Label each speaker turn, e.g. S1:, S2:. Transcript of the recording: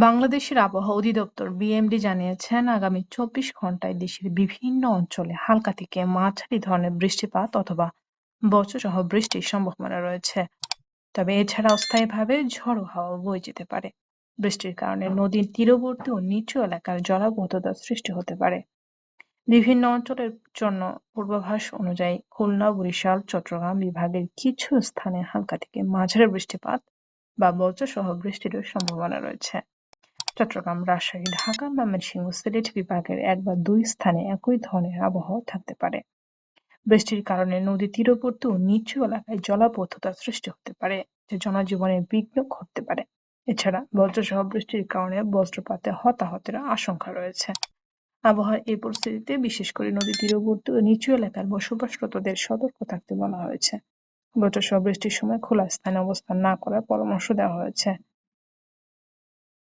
S1: বাংলাদেশের আবহাওয়া অধিদপ্তর বিএমডি জানিয়েছেন, আগামী চব্বিশ ঘন্টায় দেশের বিভিন্ন অঞ্চলে হালকা থেকে মাঝারি ধরনের বৃষ্টিপাত অথবা বজ্রসহ বৃষ্টির সম্ভাবনা রয়েছে। তবে এছাড়া অস্থায়ীভাবে ঝড়ো হাওয়া বয়ে যেতে পারে। বৃষ্টির কারণে নদীর তীরবর্তী ও নিচু এলাকার জলাবদ্ধতা সৃষ্টি হতে পারে। বিভিন্ন অঞ্চলের জন্য পূর্বাভাস অনুযায়ী খুলনা, বরিশাল, চট্টগ্রাম বিভাগের কিছু স্থানে হালকা থেকে মাঝারি বৃষ্টিপাত বা বজ্রসহ বৃষ্টির সম্ভাবনা রয়েছে। চট্টগ্রাম, রাজশাহী, ঢাকা, ময়মনসিংহ, সিলেট বিভাগের এক বা দুই স্থানে একই ধরনের আবহাওয়া থাকতে পারে। বৃষ্টির কারণে নদী তীরবর্তী ও নিচু এলাকায় জলাবদ্ধতা সৃষ্টি হতে পারে, যা জনজীবনে বিঘ্ন ঘটতে পারে। এছাড়া বজ্রসহ বৃষ্টির কারণে বজ্রপাতে হতাহতের আশঙ্কা রয়েছে। আবহাওয়ার এই পরিস্থিতিতে বিশেষ করে নদী তীরবর্তী ও নিচু এলাকার বসবাসরতদের সতর্ক থাকতে বলা হয়েছে। বজ্রসহ বৃষ্টির সময় খোলা স্থানে অবস্থান না করার পরামর্শ দেওয়া হয়েছে।